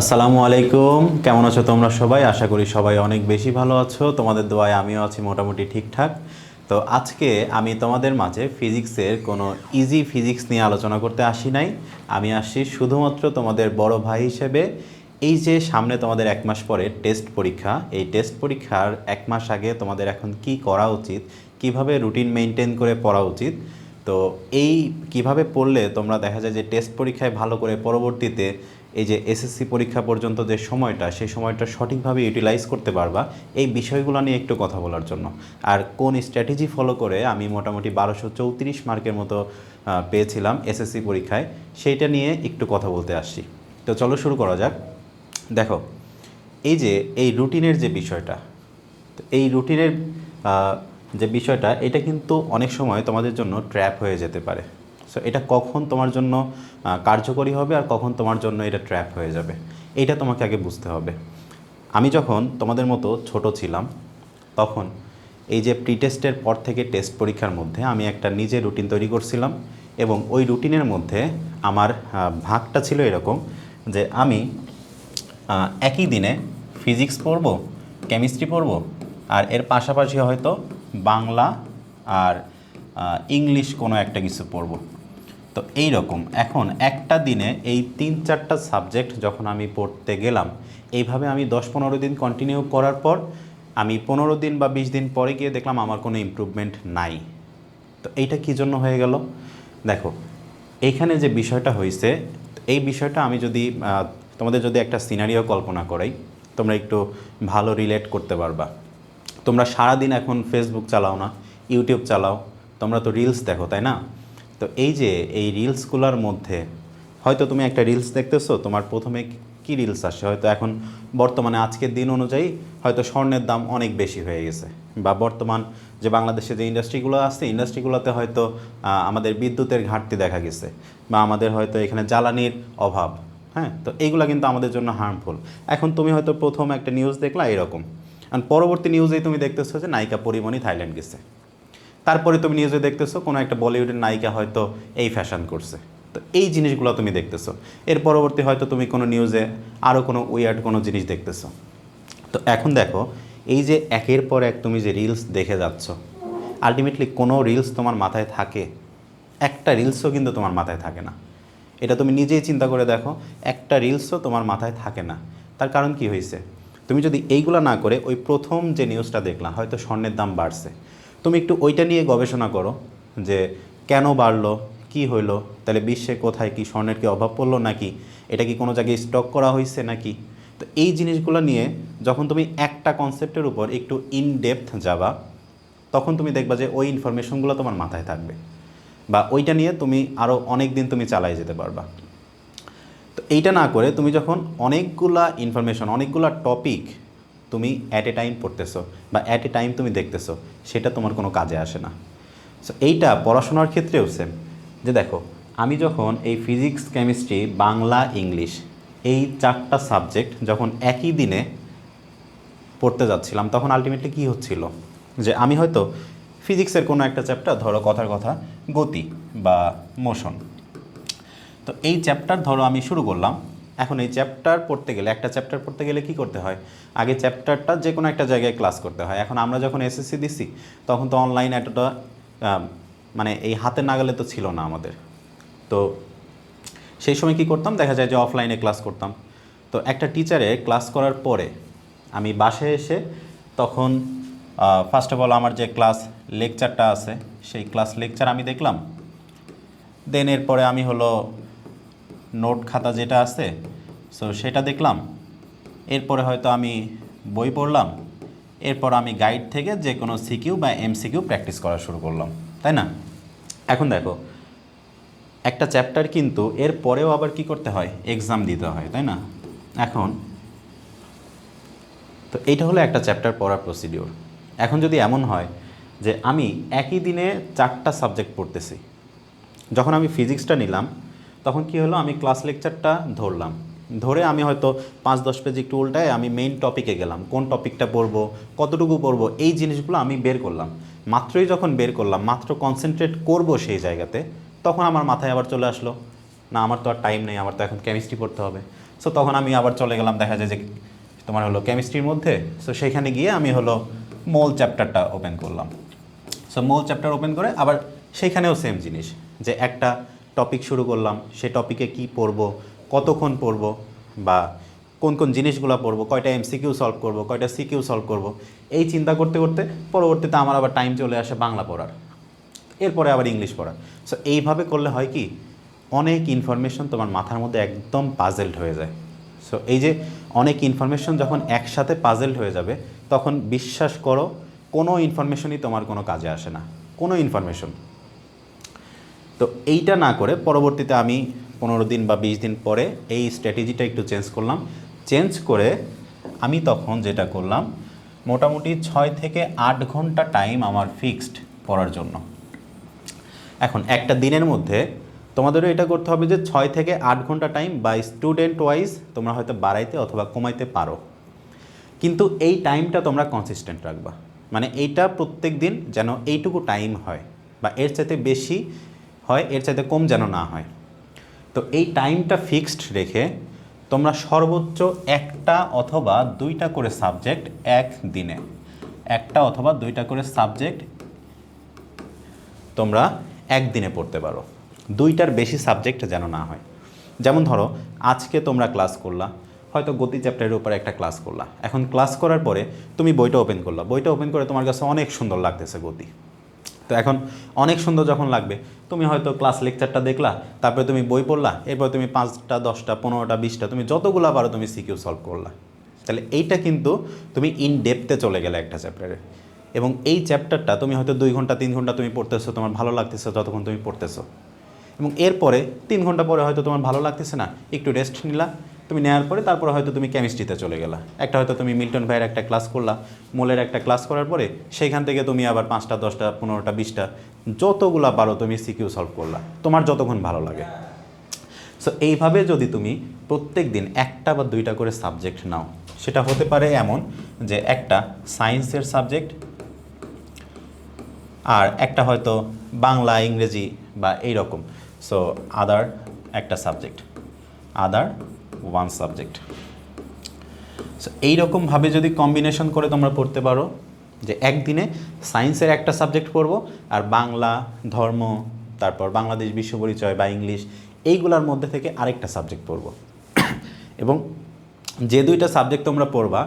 আসসালামু আলাইকুম। কেমন আছো তোমরা সবাই? আশা করি সবাই অনেক বেশি ভালো আছো। তোমাদের দোয়ায় আমিও আছি মোটামুটি ঠিকঠাক। তো আজকে আমি তোমাদের মাঝে ফিজিক্সের কোনো ইজি ফিজিক্স নিয়ে আলোচনা করতে আসি নাই। আমি আসছি শুধুমাত্র তোমাদের বড় ভাই হিসেবে। এই যে সামনে তোমাদের এক মাস পরে টেস্ট পরীক্ষা, এই টেস্ট পরীক্ষার এক মাস আগে তোমাদের এখন কি করা উচিত, কীভাবে রুটিন মেনটেন করে পড়া উচিত, তো এই কীভাবে পড়লে তোমরা দেখা যায় যে টেস্ট পরীক্ষায় ভালো করে পরবর্তীতে এই যে এসএসসি পরীক্ষা পর্যন্ত যে সময়টা, সেই সময়টা সঠিকভাবে ইউটিলাইজ করতে পারবা, এই বিষয়গুলো নিয়ে একটু কথা বলার জন্য। আর কোন স্ট্র্যাটেজি ফলো করে আমি মোটামুটি বারোশো চৌত্রিশ মার্কের মতো পেয়েছিলাম এসএসসি পরীক্ষায়, সেইটা নিয়ে একটু কথা বলতে আসছি। তো চলো শুরু করা যাক। দেখো, এই যে এই রুটিনের যে বিষয়টা এই রুটিনের যে বিষয়টা, এটা কিন্তু অনেক সময় তোমাদের জন্য ট্র্যাপ হয়ে যেতে পারে। সো এটা কখন তোমার জন্য কার্যকরী হবে আর কখন তোমার জন্য এটা ট্র্যাপ হয়ে যাবে। এটা তোমাকে আগে বুঝতে হবে। আমি যখন তোমাদের মতো ছোট ছিলাম, তখন এই যে প্রি টেস্টের পর থেকে টেস্ট পরীক্ষার মধ্যে আমি একটা নিজে রুটিন তৈরি করছিলাম এবং ওই রুটিনের মধ্যে আমার ভাগটা ছিল এরকম যে আমি একই দিনে ফিজিক্স পড়ব কেমিস্ট্রি পড়ব আর এর পাশাপাশি হয়তো বাংলা আর ইংলিশ কোনো একটা কিছু পড়ব। তো এই রকম এখন একটা দিনে এই তিন চারটা সাবজেক্ট যখন আমি পড়তে গেলাম, এইভাবে আমি দশ পনেরো দিন কন্টিনিউ করার পর, আমি পনেরো দিন বা বিশ দিন পরে গিয়ে দেখলাম আমার কোনো ইমপ্রুভমেন্ট নাই। তো এইটা কী জন্য হয়ে গেল? দেখো এইখানে যে বিষয়টা হয়েছে এই বিষয়টা আমি যদি তোমাদের যদি একটা সিনারিও কল্পনা করাই, তোমরা একটু ভালো রিলেট করতে পারবা। তোমরা সারাদিন এখন ফেসবুক চালাও না ইউটিউব চালাও, তোমরা তো রিলস দেখো, তাই না? তো এই যে, এই রিলসগুলোর মধ্যে, হয়তো তুমি একটা রিলস দেখতেছো, তোমার প্রথমে কি রিলস আসে? হয়তো এখন বর্তমানে আজকের দিন অনুযায়ী হয়তো স্বর্ণের দাম অনেক বেশি হয়ে গেছে। বা বর্তমান যে বাংলাদেশে যে ইন্ডাস্ট্রিগুলো আছে, ইন্ডাস্ট্রিগুলোতে হয়তো আমাদের বিদ্যুতের ঘাটতি দেখা গেছে বা আমাদের হয়তো এখানে জ্বালানির অভাব হ্যাঁ? তো এইগুলো কিন্তু আমাদের জন্য হার্মফুল এখন তুমি হয়তো প্রথম একটা নিউজ দেখলা এরকম। আর পরবর্তী নিউজেই তুমি দেখতেছো যে নায়িকা পরিমণি থাইল্যান্ড গেছে। তারপরে তুমি নিউজে দেখতেছো, কোনো একটা বলিউডের নায়িকা হয়তো এই ফ্যাশন করছে। তো এই জিনিসগুলো তুমি দেখতেছো। এর পরবর্তী হয়তো তুমি কোনো নিউজে আরও কোনো উইয়ার্ড কোনো জিনিস দেখতেছো। তো এখন দেখো, এই যে একের পর এক তুমি যে রিলস দেখে যাচ্ছ আলটিমেটলি কোনো রিলস তোমার মাথায় থাকে? একটা রিলসও কিন্তু তোমার মাথায় থাকে না। এটা তুমি নিজেই চিন্তা করে দেখো, একটা রিলসও তোমার মাথায় থাকে না। তার কারণ কি হয়েছে? তুমি যদি এইগুলো না করে ওই প্রথম যে নিউজটা দেখলাম হয়তো স্বর্ণের দাম বাড়ছে। তুমি একটু ওইটা নিয়ে গবেষণা করো যে কেন বাড়লো, কি হইল, তাহলে বিশ্বে কোথায় কি স্বর্ণের কি অভাব পড়ল নাকি? এটা কি কোনো জায়গায় স্টক করা হয়েছে নাকি? তো এই জিনিসগুলো নিয়ে যখন তুমি একটা কনসেপ্টের উপর একটু ইন ডেপথ যাবা, তখন তুমি দেখবা যে ওই ইনফরমেশনগুলো তোমার মাথায় থাকবে বা ওইটা নিয়ে তুমি আরও অনেক দিন তুমি চালাই যেতে পারবা। তো এইটা না করে তুমি যখন অনেকগুলা ইনফরমেশন অনেকগুলা টপিক তুমি অ্যাট এ টাইম পড়তেছো বা অ্যাট এ টাইম তুমি দেখতেছো, সেটা তোমার কোনো কাজে আসে না। সো এইটা পড়াশোনার ক্ষেত্রেও সেম যে দেখো, আমি যখন এই ফিজিক্স কেমিস্ট্রি বাংলা ইংলিশ এই চারটা সাবজেক্ট যখন একই দিনে পড়তে যাচ্ছিলাম, তখন আলটিমেটলি কী হচ্ছিল? যে আমি হয়তো ফিজিক্সের কোনো একটা চ্যাপ্টার ধরো কথার কথা, গতি বা মোশন তো এই চ্যাপ্টার ধরো আমি শুরু করলাম এখন এই চ্যাপ্টার পড়তে গেলে, একটা চ্যাপ্টার পড়তে গেলে কি করতে হয়? আগে চ্যাপ্টারটা যে কোনো একটা জায়গায় ক্লাস করতে হয়। এখন আমরা যখন এসএসসি দিছি, তখন তো অনলাইন এতটা মানে এই হাতে নাগালে তো ছিল না আমাদের। তো সেই সময় কি করতাম? দেখা যায় যে অফলাইনে ক্লাস করতাম। তো একটা টিচারে ক্লাস করার পরে আমি বাসায় এসে তখন ফার্স্ট অফ অল আমার যে ক্লাস লেকচারটা আছে, সেই ক্লাস লেকচার আমি দেখলাম। দেন এরপরে আমি হলো নোট খাতা যেটা আছে সো সেটা দেখলাম। এরপরে হয়তো আমি বই পড়লাম। এরপর আমি গাইড থেকে যে কোনো সিকিউ বা এমসিকিউ প্র্যাকটিস করা শুরু করলাম, তাই না? এখন দেখো, একটা চ্যাপ্টার কিন্তু এর পরেও আবার কি করতে হয়? এক্সাম দিতে হয়, তাই না? এখন, তো এইটা হলো একটা চ্যাপ্টার পড়ার প্রসিডিওর এখন যদি এমন হয় যে আমি একই দিনে চারটা সাবজেক্ট পড়তেছি, যখন আমি ফিজিক্সটা নিলাম তখন কি হলো? আমি ক্লাস লেকচারটা ধরলাম। ধরে আমি হয়তো পাঁচ দশ পেজ একটু উল্টায় আমি মেইন টপিকে গেলাম। কোন টপিকটা পড়ব? কতটুকু পড়ব? এই জিনিসগুলো আমি বের করলাম। মাত্রই যখন বের করলাম, মাত্র কনসেন্ট্রেট করব সেই জায়গাতে, তখন আমার মাথায় আবার চলে আসলো, না, আমার তো আর টাইম নেই, আমার তো এখন কেমিস্ট্রি পড়তে হবে। সো তখন আমি আবার চলে গেলাম, দেখা যায় যে তোমার হলো কেমিস্ট্রির মধ্যে। সো সেখানে গিয়ে আমি হলো মোল চ্যাপ্টারটা ওপেন করলাম। সো মোল চ্যাপ্টার ওপেন করে আবার সেইখানেও সেম জিনিস, যে একটা টপিক শুরু করলাম, সে টপিকে কি পড়ব, কতক্ষণ পড়ব বা কোন কোন জিনিসগুলো পড়ব, কয়টা এমসিকিউ সলভ করব, কয়টা সিকিউ সলভ করব, এই চিন্তা করতে করতে পরবর্তীতে আমার আবার টাইম চলে আসে বাংলা পড়ার। এরপরে আবার ইংলিশ পড়ার। সো এইভাবে করলে হয় কি, অনেক ইনফরমেশন তোমার মাথার মধ্যে একদম পাজেলড হয়ে যায়। সো এই যে অনেক ইনফরমেশন যখন একসাথে পাজেলড হয়ে যাবে, তখন বিশ্বাস করো, কোনো ইনফরমেশনই তোমার কোনো কাজে আসে না। কোনো ইনফরমেশন তো এইটা না করে পরবর্তীতে আমি পনেরো দিন বা বিশ দিন পরে এই স্ট্র্যাটেজিটা একটু চেঞ্জ করলাম। চেঞ্জ করে আমি তখন যেটা করলাম, মোটামুটি ছয় থেকে আট ঘণ্টা টাইম আমার ফিক্সড পড়ার জন্য। এখন একটা দিনের মধ্যে তোমাদেরও এটা করতে হবে যে ছয় থেকে আট ঘণ্টা টাইম বা স্টুডেন্ট ওয়াইজ তোমরা হয়তো বাড়াইতে অথবা কমাইতে পারো। কিন্তু এই টাইমটা তোমরা কনসিস্টেন্ট রাখবা। মানে এইটা প্রত্যেক দিন যেন এইটুকু টাইম হয় বা এর চাইতে বেশি হয়, এর চাইতে কম যেন না হয়। তো এই টাইমটা ফিক্সড রেখে তোমরা সর্বোচ্চ একটা অথবা দুইটা করে সাবজেক্ট এক দিনে একটা অথবা দুইটা করে সাবজেক্ট তোমরা একদিনে পড়তে পারো। দুইটার বেশি সাবজেক্ট যেন না হয়। যেমন ধরো, আজকে তোমরা ক্লাস করলা, হয়তো গতি চ্যাপ্টারের উপরে একটা ক্লাস করলা। এখন ক্লাস করার পরে তুমি বইটা ওপেন করলা। বইটা ওপেন করে তোমার কাছে অনেক সুন্দর লাগতেছে গতি। তো এখন অনেক সুন্দর যখন লাগবে, তুমি হয়তো ক্লাস লেকচারটা দেখলা, তারপরে তুমি বই পড়লা, এরপর তুমি পাঁচটা, দশটা, পনেরোটা, বিশটা, তুমি যতগুলা পারো তুমি সিকিউ সলভ করলা। তাহলে এইটা কিন্তু তুমি ইন ডেপথে চলে গেলে একটা চ্যাপ্টারে এবং এই চ্যাপ্টারটা তুমি হয়তো দুই ঘণ্টা, তিন ঘণ্টা তুমি পড়তেছো, তোমার ভালো লাগতেছে যতক্ষণ তুমি পড়তেছো। এবং এরপরে তিন ঘণ্টা পরে হয়তো তোমার ভালো লাগতেছে না, একটু রেস্ট নিলা তুমি নেওয়ার পরে তারপরে হয়তো তুমি কেমিস্ট্রিতে চলে গেলা। একটা হয়তো তুমি মিল্টন ভাইয়ের একটা ক্লাস করলা, মোলের একটা ক্লাস করার পরে সেইখান থেকে তুমি আবার পাঁচটা, দশটা, পনেরোটা, বিশটা, যতগুলা পারো তুমি সিকিউ সলভ করলা। তোমার যতক্ষণ ভালো লাগে। সো এইভাবে যদি তুমি প্রত্যেক দিন একটা বা দুইটা করে সাবজেক্ট নাও, সেটা হতে পারে এমন যে একটা সায়েন্সের সাবজেক্ট আর একটা হয়তো বাংলা, ইংরেজি বা এই রকম সো আদার একটা subject other one subject so এইরকমভাবে যদি কম্বিনেশন করে তোমরা পড়তে পারো, যে একদিনে সায়েন্সের একটা সাবজেক্ট পড়ব, আর বাংলা, ধর্ম, তারপর বাংলাদেশ বিশ্ব পরিচয় বা ইংলিশ, এইগুলোর মধ্যে থেকে আরেকটা সাবজেক্ট পড়ব। এবং যে দুইটা সাবজেক্ট তোমরা পড়বা,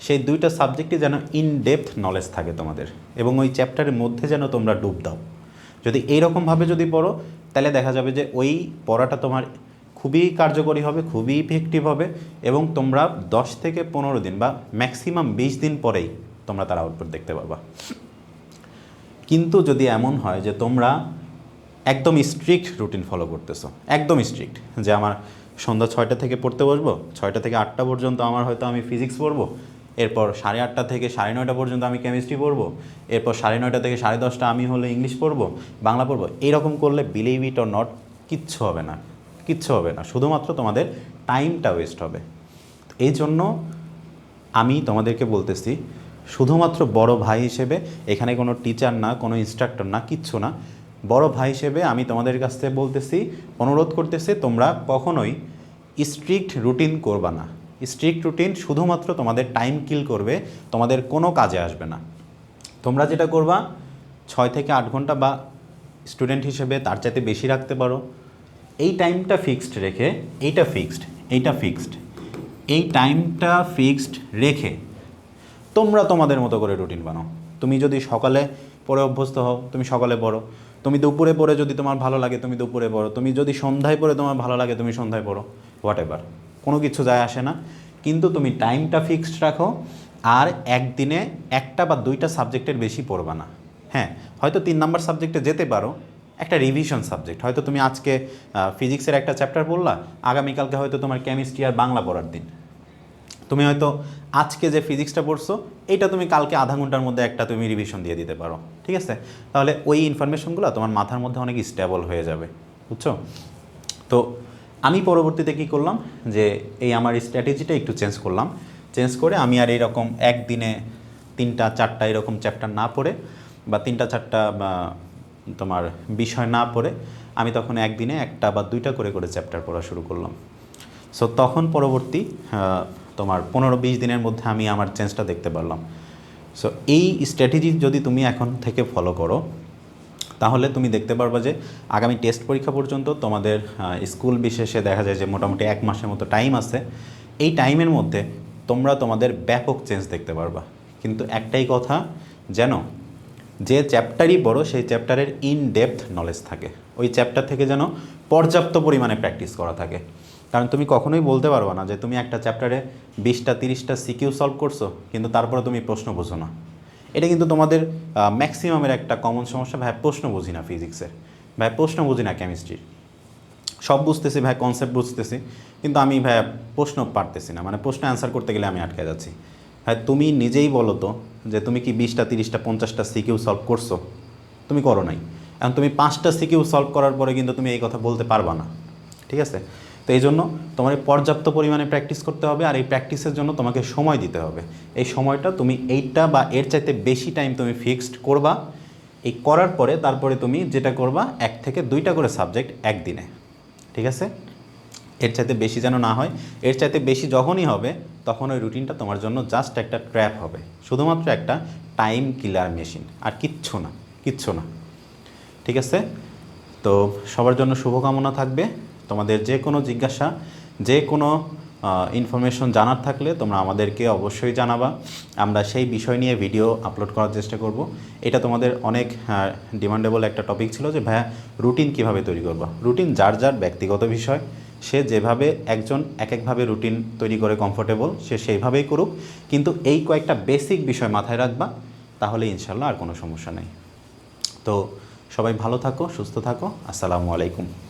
সেই দুইটা সাবজেক্টে যেন ইন ডেপথ নলেজ থাকে তোমাদের, এবং ওই চ্যাপ্টারের মধ্যে যেন তোমরা ডুব দাও। যদি এইরকমভাবে যদি পড়ো, তাহলে দেখা যাবে যে ওই পড়াটা তোমার খুবই কার্যকরী হবে, খুবই ইফেক্টিভ হবে এবং তোমরা দশ থেকে পনেরো দিন বা ম্যাক্সিমাম বিশ দিন পরেই তোমরা তার আউটপুট দেখতে পারবা কিন্তু যদি এমন হয় যে তোমরা একদম স্ট্রিক্ট রুটিন ফলো করতেছো, একদম স্ট্রিক্ট যে আমার সন্ধ্যা ছয়টা থেকে পড়তে বসবো, ছয়টা থেকে আটটা পর্যন্ত আমার হয়তো আমি ফিজিক্স পড়ব, এরপর সাড়ে আটটা থেকে সাড়ে নয়টা পর্যন্ত আমি কেমিস্ট্রি পড়ব, এরপর সাড়ে নয়টা থেকে সাড়ে দশটা আমি হলে ইংলিশ পড়ব, বাংলা পড়ব এইরকম করলে বিলিভ ইট অর নট কিচ্ছু হবে না। কিচ্ছু হবে না। শুধুমাত্র তোমাদের টাইমটা ওয়েস্ট হবে। এই জন্য আমি তোমাদেরকে বলতেছি, শুধুমাত্র বড় ভাই হিসেবে, এখানে কোনো টিচার না, কোনো ইনস্ট্রাক্টর না, কিচ্ছু না। বড় ভাই হিসেবে আমি তোমাদের কাছ থেকে বলতেছি, অনুরোধ করতেছি, তোমরা কখনোই স্ট্রিক্ট রুটিন করবা না। স্ট্রিক্ট রুটিন শুধুমাত্র তোমাদের টাইম কিল করবে, তোমাদের কোনো কাজে আসবে না। তোমরা যেটা করবা, ছয় থেকে আট ঘণ্টা বা স্টুডেন্ট হিসেবে তার চাইতে বেশি রাখতে পারো। এই টাইমটা ফিক্সড রেখে, এইটা ফিক্সড এইটা ফিক্সড এই টাইমটা ফিক্সড রেখে তোমরা তোমাদের মতো করে রুটিন বানাও। তুমি যদি সকালে পড়ে অভ্যস্ত হও, তুমি সকালে পড়ো। তুমি দুপুরে পড়ে যদি তোমার ভালো লাগে, তুমি দুপুরে পড়ো। তুমি যদি সন্ধ্যায় পড়ে তোমার ভালো লাগে, তুমি সন্ধ্যায় পড়ো। হোয়াট এভার কোনো কিছু যায় আসে না। কিন্তু তুমি টাইমটা ফিক্সড রাখো আর একদিনে একটা বা দুইটা সাবজেক্টের বেশি পড়বা না। হ্যাঁ হয়তো তিন নাম্বার সাবজেক্টে যেতে পারো একটা রিভিশন সাবজেক্ট হয়তো তুমি আজকে ফিজিক্সের একটা চ্যাপ্টার পড়লা, আগামীকালকে হয়তো তোমার কেমিস্ট্রি আর বাংলা পড়ার দিন। তুমি হয়তো আজকে যে ফিজিক্সটা পড়ছো, এটা তুমি কালকে আধা ঘণ্টার মধ্যে একটা তুমি রিভিশন দিয়ে দিতে পারো। ঠিক আছে? তাহলে ওই ইনফরমেশনগুলো তোমার মাথার মধ্যে অনেক স্টেবল হয়ে যাবে। বুঝছ? তো আমি পরবর্তীতে কি করলাম যে, এই আমার স্ট্র্যাটেজিটা একটু চেঞ্জ করলাম। চেঞ্জ করে আমি আর এরকম একদিনে তিনটা, চারটা এরকম চ্যাপ্টার না পড়ে বা তিনটা, চারটা তোমার বিষয় না পড়ে আমি তখন একদিনে একটা বা দুইটা করে করে চ্যাপ্টার পড়া শুরু করলাম। সো তখন পরবর্তী তোমার পনেরো বিশ দিনের মধ্যে আমি আমার চেঞ্জটা দেখতে পারলাম। সো এই স্ট্র্যাটেজি যদি তুমি এখন থেকে ফলো করো, তাহলে তুমি দেখতে পারবা যে আগামী টেস্ট পরীক্ষা পর্যন্ত তোমাদের স্কুল বিশেষে দেখা যায় যে মোটামুটি এক মাসের মতো টাইম আছে। এই টাইমের মধ্যে তোমরা তোমাদের ব্যাপক চেঞ্জ দেখতে পারবা। কিন্তু একটাই কথা, যেন যে চ্যাপ্টারই পড়ো সেই চ্যাপ্টারের ইন ডেপথ নলেজ থাকে। ওই চ্যাপ্টার থেকে যেন পর্যাপ্ত পরিমাণে প্র্যাকটিস করা থাকে। কারণ তুমি কখনোই বলতে পারবে না যে তুমি একটা চ্যাপ্টারে বিশটা, তিরিশটা সিকিউ সলভ করছ, কিন্তু তারপরে তুমি প্রশ্ন বোঝো না। এটা কিন্তু তোমাদের ম্যাক্সিমামের একটা কমন সমস্যা। ভাই, প্রশ্ন বুঝি না ফিজিক্সের ভাই, প্রশ্ন বুঝি না কেমিস্ট্রির সব বুঝতেছি, ভাই কনসেপ্ট বুঝতেছি, কিন্তু আমি, ভাই, প্রশ্ন পারতেছি না। মানে প্রশ্ন অ্যান্সার করতে গেলে আমি আটকে যাচ্ছি। ভাই তুমি নিজেই বলো তো যে তুমি কি বিশটা, তিরিশটা, পঞ্চাশটা সিকিউ সলভ করছ? তুমি করো নাই। এখন তুমি পাঁচটা সিকিউ সলভ করার পরে কিন্তু তুমি এই কথা বলতে পারবা না। ঠিক আছে? তো এই জন্য তোমার পর্যাপ্ত পরিমাণে প্র্যাকটিস করতে হবে আর এই প্র্যাকটিসের জন্য তোমাকে সময় দিতে হবে। এই সময়টা তুমি এইটা বা এর চাইতে বেশি টাইম তুমি ফিক্সড করবা। এই করার পরে তারপরে তুমি যেটা করবা, এক থেকে দুইটা করে সাবজেক্ট একদিনে। ঠিক আছে? এর চাইতে বেশি যেন না হয়, এর চাইতে বেশি যখনই হবে, তখন ওই রুটিনটা তোমার জন্য জাস্ট একটা ট্র্যাপ হবে। শুধুমাত্র একটা টাইম কিলার মেশিন আর কিচ্ছু না কিচ্ছু না। ঠিক আছে? তো সবার জন্য শুভকামনা থাকবে। তোমাদের যে কোনো জিজ্ঞাসা, যে কোনো ইনফরমেশন জানার থাকলে তোমরা আমাদেরকে অবশ্যই জানাবা। আমরা সেই বিষয় নিয়ে ভিডিও আপলোড করার চেষ্টা করব। এটা তোমাদের অনেক ডিমান্ডেবল একটা টপিক ছিল যে, ভাইয়া রুটিন কীভাবে তৈরি করবা? রুটিন যার যার, ব্যক্তিগত বিষয়। সে যেভাবে একজন এক একভাবে রুটিন তৈরি করে কমফোর্টেবল সে সেইভাবেই করুক। কিন্তু এই কয়েকটা বেসিক বিষয় মাথায় রাখবা, তাহলে ইনশাল্লাহ আর কোনো সমস্যা নেই। তো সবাই ভালো থাকো, সুস্থ থাকো। আসসালামু আলাইকুম।